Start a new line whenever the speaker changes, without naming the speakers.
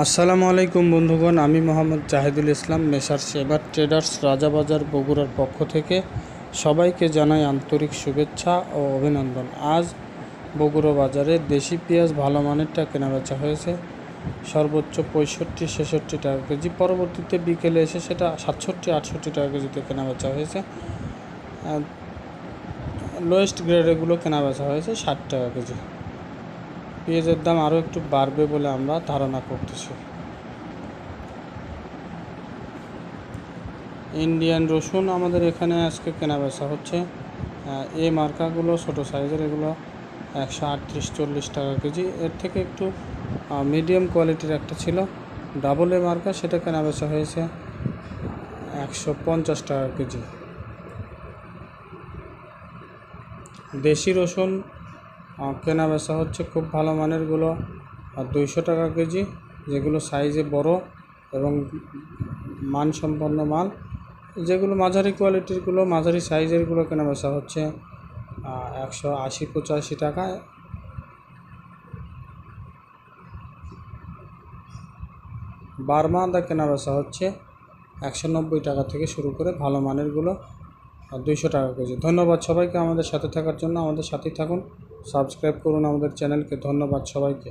আসসালামু আলাইকুম বন্ধুগণ, আমি মোহাম্মদ জাহিদুল ইসলাম, মেসার সেবার ট্রেডার্স রাজাবাজার বগুড়ার পক্ষ থেকে সবাইকে জানাই আন্তরিক শুভেচ্ছা ও অভিনন্দন। আজ বগুড়া বাজারে দেশি পেঁয়াজ ভালো মানেরটা কেনাবেচা হয়েছে। সর্বোচ্চ পঁয়ষট্টি, ছেষট্টি টাকা কেজি। পরবর্তীতে বিকেলে এসে সেটা সাতষট্টি, আটষট্টি টাকা কেজিতে কেনাবেচা হয়েছে। লোয়েস্ট গ্রেডেগুলো কেনাবেচা হয়েছে ষাট টাকা কেজি। পেঁয়াজের দাম আরও একটু বাড়বে বলে আমরা ধারণা করতেছি। ইন্ডিয়ান রসুন আমাদের এখানে আজকে কেনা বেচা হচ্ছে। এই মার্কাগুলো ছোট সাইজের, এগুলো একশো আটত্রিশ, চল্লিশ টাকা কেজি। এর থেকে একটু মিডিয়াম কোয়ালিটির একটা ছিল। ডাবল এ মার্কা, সেটা কেনা বেচা হয়েছে একশো পঞ্চাশ টাকা কেজি। দেশি রসুন কেনা বেচা হচ্ছে খুব ভালো মানেরগুলো আর দুইশো টাকা কেজি, যেগুলো সাইজে বড় এবং মানসম্পন্ন মাল, যেগুলো মাঝারি কোয়ালিটিরগুলো মাঝারি সাইজেরগুলো কেনা বেচা হচ্ছে একশো আশি পঁচাশি টাকায় বার্মা আদা কেনা বেচা হচ্ছে একশো নব্বই টাকা থেকে শুরু করে ভালো মানেরগুলো দুইশো টাকা কেজি। ধন্যবাদ সবাইকে আমাদের সাথে থাকার জন্য, আমাদের সাথেই থাকুন। সাবস্ক্রাইব করুন আমাদের চ্যানেলকে। ধন্যবাদ সবাইকে।